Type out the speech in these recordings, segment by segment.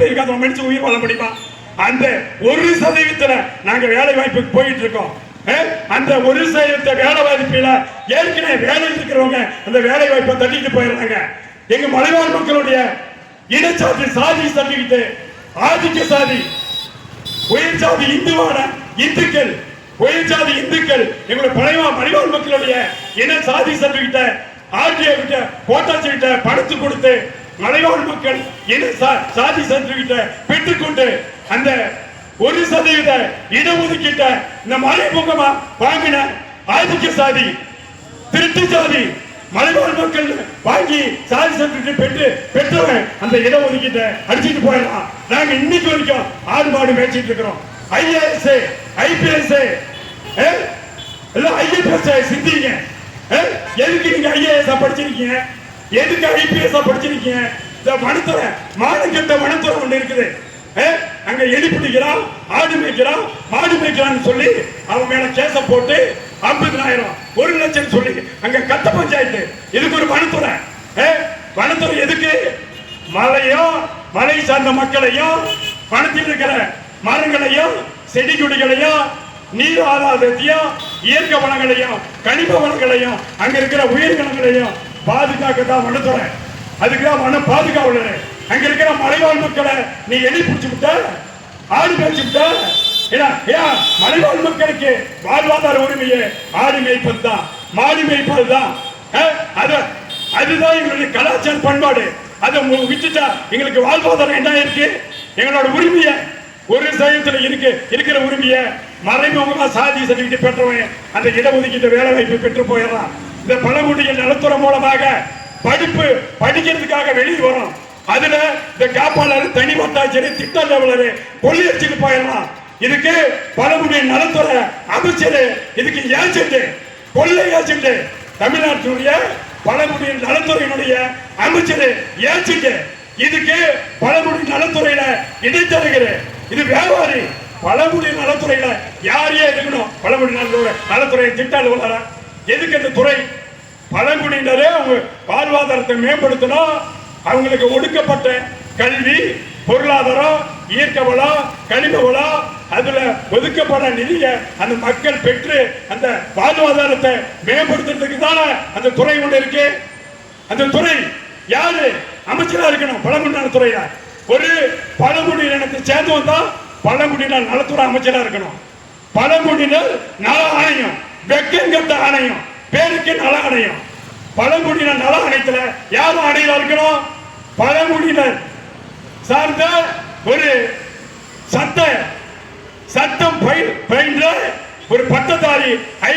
அடிப்படை இருக்காத மனுஷன் உயிர் வாழ முடியுமா? அந்த ஒரு சதவீதத்துல நாங்க வேலை வாய்ப்புக்கு போயிட்டு இருக்கோம். அந்த ஒரு சதவீத வேலை வாய்ப்புல ஏற்கனவே வேலை இருக்கிறவங்க அந்த வேலை வாய்ப்பை தள்ளிட்டு போயிடுறாங்க. எங்க மலைவாழ் மக்களுடைய இனச்சாதி சாதி சர்டிபிகேட் ஆதிக்க சாதி உயர் சாதி இந்துவான இந்துக்கள் உயர் சாதி இந்துக்கள் எங்களுடைய பழைய மலைவாழ் மக்களுடைய இன சாதி சர்டிபிகேட் ஆர்டிஓ கிட்ட கோட்டாட்சி கிட்ட பணத்து கொடுத்து மலைவாழ் மக்கள் இன சா- சாதி கிட்ட பெற்றுக்கொண்டு அந்த ஒரு சதவீத இடஒதுக்கீட்ட இந்த மலை முகமா வாங்கின ஆதிக்க சாதி திருட்டு சாதி மலைவாழ் மக்கள் வாங்கி சாதி சர்டிபிகேட் பெற்று பெற்றவன் அந்த இடஒதுக்கீட்டை அடிச்சிட்டு போயிடலாம். நாங்க இன்னைக்கு வரைக்கும் ஆடு மாடு மேய்ச்சிட்டு இருக்கிறோம். ஐஏஎஸ் ஐபிஎஸ் எல்லாம் ஐஎஃப்எஸ் சிந்திங்க. எதுக்கு நீங்க ஐஏஎஸ் படிச்சிருக்கீங்க? எதுக்கு ஐபிஎஸ் படிச்சிருக்கீங்க? இந்த வனத்துறை மானக்கெட்ட வனத்துறை ஒண்ணு இருக்குது. அங்க எலி பிடிக்கிறான் ஆடு மேய்க்கிறான் மாடு மேய்க்கிறான்னு சொல்லி அவன் மேல கேச போட்டு ஐம்பதினாயிரம் ஒரு லட்சம் சொல்லி அங்க கத்த பஞ்சாயத்து. இதுக்கு ஒரு வனத்துறை. வனத்துறை எதுக்கு? மலையும் மலை சார்ந்த மக்களையும் வனத்தில் இருக்கிற மரங்களையும் செடி கொடிகளையும் நீர் ஆதாரத்தையும் இயற்கை வளங்களையும் கனிம வளங்களையும் அங்க இருக்கிற உயிரினங்களையும் பாதுகாக்க தான் வனத்துறை அதுக்கு தான் வன பாதுகாவலர் அங்க இருக்கிற மலைவாழ் மக்களை நீ எலி பிடிச்சு விட்ட ஆடு பேச்சு விட்ட ஏன்னா, ஏன் மலைவாழ் மக்களுக்கு வாழ்வாதார உரிமையே ஆடு மேய்ப்பது தான். மாடு மேய்ப்பது தான். அது அதுதான் எங்களுடைய கலாச்சார பண்பாடு. அதை விட்டுட்டா எங்களுக்கு வாழ்வாதாரம் என்ன இருக்கு? எங்களோட உரிமையை ஒரு சதவீதத்துல இருக்கு. இருக்கிற உரிமையை மறைமுகமாக சாதி சர்டிபிகேட் பெற்றவன் அந்த இடஒதுக்கீட்டு வேலை வாய்ப்பு பெற்று போயிடறான். இந்த பழங்குடிகள் நலத்துறை மூலமாக படிப்பு படிக்கிறதுக்காக வெளியே வரும். அதுல இந்த காப்பாளர் தனி வட்டாட்சியர் திட்ட லெவலர் கொள்ளையடிச்சுட்டு போயிடலாம். இதுக்கு பழங்குடிய நலத்துறை அமைச்சர் இதுக்கு ஏஜென்ட் கொள்ளை ஏஜென்ட் தமிழ்நாட்டினுடைய பழங்குடிய நலத்துறையினுடைய அமைச்சர் ஏஜென்ட் இதுக்கு பழங்குடி நலத்துறையில இடைத்தரகர் இது வியாபாரி. பழங்குடி நலத்துறையில யாரையே இருக்கணும் பழங்குடி நலத்துறை நலத்துறை திட்ட அலுவலரா எதுக்கு அந்த துறை? பழங்குடியினரே அவங்க வாழ்வாதாரத்தை மேம்படுத்தணும் அவங்களுக்கு ஒடுக்கப்பட்ட கல்வி பொருளாதாரம் இயற்கை வளம் கனிம வளம் அதுல ஒதுக்கப்பட நிதியை அந்த மக்கள் பெற்று அந்த வாழ்வாதாரத்தை மேம்படுத்துறதுக்கு தானே அந்த துறை ஒன்று இருக்கு. அந்த துறை யாரு? அமைச்சரா இருக்கணும் பழங்குடியின துறையில. ஒரு பழங்குடியினத்தை சேர்ந்தவன் தான் பழங்குடியினர் நலத்துறை அமைச்சரா இருக்கணும். பழங்குடியினர் நல ஆணையம். வெக்கங்கத்த ஆணையம் பேருக்கு நல ஆணையம் பழங்குடியினர் நல ஆணையத்தில் யாரும் ஆணையரா இருக்கணும் பழங்குடியினர் சார்ந்த ஒரு சத்த சத்தம் பயின்ற ஒரு பட்டதாரி ஐ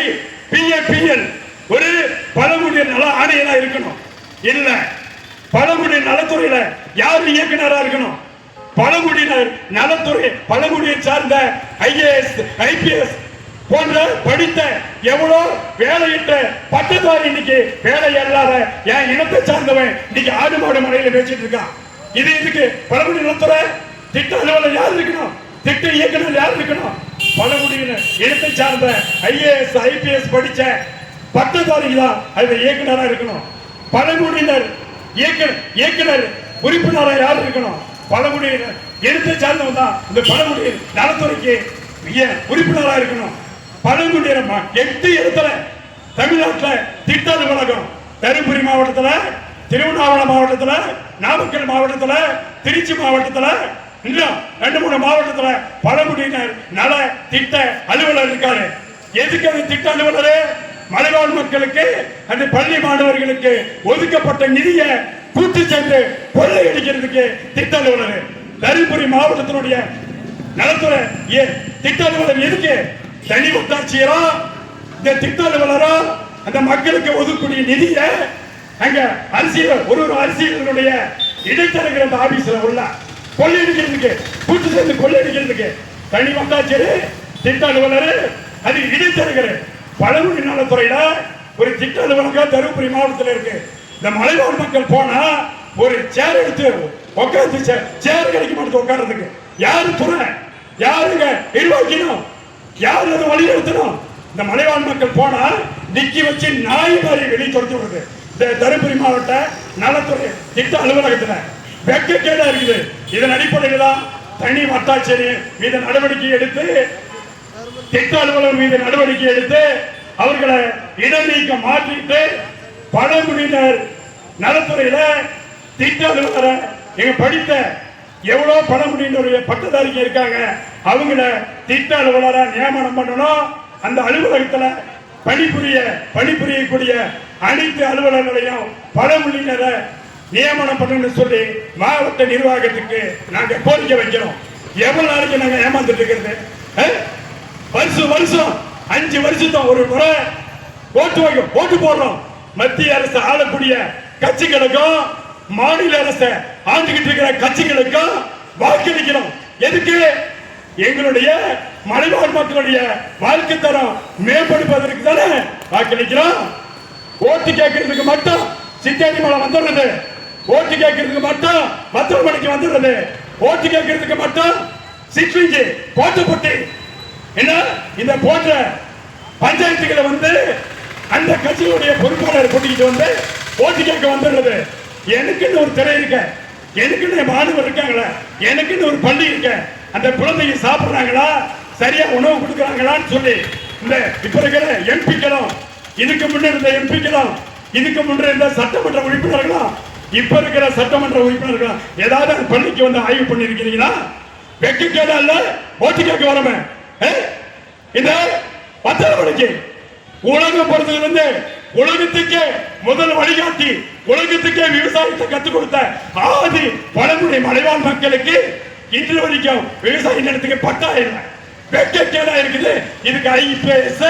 பிஏபிஎல் ஒரு பழங்குடிய நல ஆணையராக இருக்கணும். இல்ல பழங்குடிய நலத்துறையில யார் இயக்குனரா இருக்கணும்? பழங்குடியினர் நலத்துறை பழங்குடியை சார்ந்த ஐஏஎஸ் ஐபிஎஸ் போன்ற படித்த எவ்வளோ வேலையிட்ட பட்டதாரி இன்னைக்கு வேலை இல்லாத என் இனத்தை சார்ந்தவன் இன்னைக்கு ஆடு மாடு மலையில பேசிட்டு இருக்கான். இது இதுக்கு பழங்குடி நிலத்துறை திட்ட அலுவலர் யார் இருக்கணும்? திட்ட இயக்குனர் யார் இருக்கணும்? பழங்குடியினர் இனத்தை சார்ந்த ஐஏஎஸ் ஐபிஎஸ் படிச்ச பட்டதாரிகள் தான் அதுல இயக்குனராக இருக்கணும். பழங்குடியினர் இயக்குனர் இயக்குனர் உறுப்பினராக யார் இருக்கணும்? பழங்குடியினர் இனத்தை சார்ந்தவன் தான் இந்த பழங்குடியினர் நலத்துறைக்கு ஏன் இருக்கணும். பழங்குடியினர் எட்டு இடத்துல தமிழ்நாட்டில் திட்ட அலுவலகம் தருமபுரி மாவட்டத்தில் திருவண்ணாமலை மாவட்டத்தில் நாமக்கல் மாவட்டத்தில் திருச்சி மாவட்டத்தில் இன்னும் ரெண்டு மூணு மாவட்டத்தில் பழங்குடியினர் நல திட்ட அலுவலர் இருக்காரு. எதுக்கு அது திட்ட அலுவலர்? மலைவாழ் மக்களுக்கு அந்த பள்ளி மாணவர்களுக்கு ஒதுக்கப்பட்ட நிதியை கூட்டு சேர்ந்து கொள்ளையடிக்கிறதுக்கு திட்ட அலுவலர். தருமபுரி மாவட்டத்தினுடைய நலத்துறை ஏ திட்ட அலுவலர் எதுக்கு? தனி ஒத்தாட்சியரா இந்த திட்ட அலுவலரா அந்த மக்களுக்கு ஒதுக்கூடிய நிதியை அங்க அரசியல் ஒரு ஒரு அரசியலுடைய இடைத்தரகர் அந்த ஆபீஸ்ல உள்ள கொள்ளையடிக்கிறதுக்கு கூட்டு சேர்ந்து கொள்ளையடிக்கிறதுக்கு தனி வந்தாச்சரு திட்ட அலுவலர் அது இடைத்தரகர். பழங்குடி நலத்துறையில ஒரு திட்ட அலுவலகம் தருமபுரி மாவட்டத்தில் இருக்கு. இந்த மலைவாழ் மக்கள் போனா ஒரு சேர் எடுத்து உட்காந்து சேர் கிடைக்க மாட்டேங்குது உட்கார்றதுக்கு யாரு துறை? யாருங்க நிர்வாகிக்கணும்? யார் அதை வலியுறுத்தணும்? இந்த மலைவாழ் மக்கள் போனா நிக்கி வச்சு நாய் மாதிரி வெளியே துரத்தி விடுறது. இந்த தருமபுரி மாவட்ட நலத்துறை திட்ட அலுவலகத்தில் வெக்கக்கேடா இருக்குது. இதன் அடிப்படையில் தான் தனி வட்டாட்சியர் மீது நடவடிக்கை எடுத்து திட்ட அலுவலர் மீது நடவடிக்கை எடுத்து அவர்களை இடநீக்க மாற்றிட்டு பழங்குடியினர் நலத்துறையில திட்ட அலுவலரை எங்க படித்த எவ்வளோ பழங்குடியினருடைய பட்டதாரிங்க இருக்காங்க அவங்கள திட்ட அலுவலராக நியமனம் பண்ணணும். அந்த அலுவலகத்தில் பணிபுரிய பணிபுரியக்கூடிய அனைத்து அலுவலர்களையும் பழங்குடியினரை நியமனம் பண்ணணும்னு சொல்லி மாவட்ட நிர்வாகத்துக்கு நாங்கள் கோரிக்கை வைக்கிறோம். எவ்வளவு நாளைக்கு நாங்கள் ஏமாந்துட்டு இருக்கிறது? வருஷம் வருஷம். அஞ்சு வருஷத்தை ஒரு முறை ஓட்டு வைக்கும் ஓட்டு போடுறோம். மத்திய அரசு ஆளக்கூடிய கட்சிகளுக்கும் மாநில அரசு ஆண்டுகிட்டு இருக்கிற கட்சிகளுக்கும் வாக்களிக்கிறோம். எதுக்கு? எங்களுடைய மலைவாழ் மக்களுடைய வாழ்க்கை தரம் மேம்படுத்துவதற்கு தானே வாக்களிக்கிறோம் ஓட்டு கேட்கறதுக்கு மட்டும் சித்தாடி மலை வந்துடுறது. ஓட்டு கேட்கறதுக்கு மட்டும் மதுரமணிக்கு வந்துடுறது. ஓட்டு கேட்கறதுக்கு மட்டும் சிக்லிஞ்சி கோட்டப்பட்டி. என்ன? இந்த போன்ற பஞ்சாயத்துகளை வந்து அந்த கட்சியுடைய பொறுப்பாளர் கூட்டிக்கிட்டு வந்து ஓட்டு கேட்க வந்துடுறது. எனக்குன்னு ஒரு திரை இருக்க எனக்குன்னு மாணவர் இருக்காங்களே எனக்குன்னு ஒரு பள்ளி இருக்கேன் அந்த குழந்தைங்க சாப்பிடுறாங்களா? சரியா உணவு கொடுக்குறாங்களான்னு சொல்லி இந்த இப்ப இருக்கிற எம்பிக்களும் இதுக்கு முன்னே இருந்த எம்பிக்களும் இதுக்கு முன்னே இருந்த சட்டமன்ற உறுப்பினர்களும் இப்ப இருக்கிற சட்டமன்ற உறுப்பினர்களும் ஏதாவது பள்ளிக்கு வந்து ஆய்வு பண்ணிருக்கிறீங்களா வெக்க கேடா இல்ல ஓட்டு கேட்க வரமே? இந்த பத்திரமணிக்கு உலகம் பொறுத்ததிலிருந்து உலகத்துக்கே முதல் வழிகாட்டி உலகத்துக்கே விவசாயத்தை கத்துக் கொடுத்த ஆதி பழங்குடி மலைவாழ் மக்களுக்கு இன்று வரைக்கும் விவசாய நிலத்துக்கு பட்டா இல்லை. வெக்க கேடா இருக்குது. இதுக்கு ஐபிஎஸ்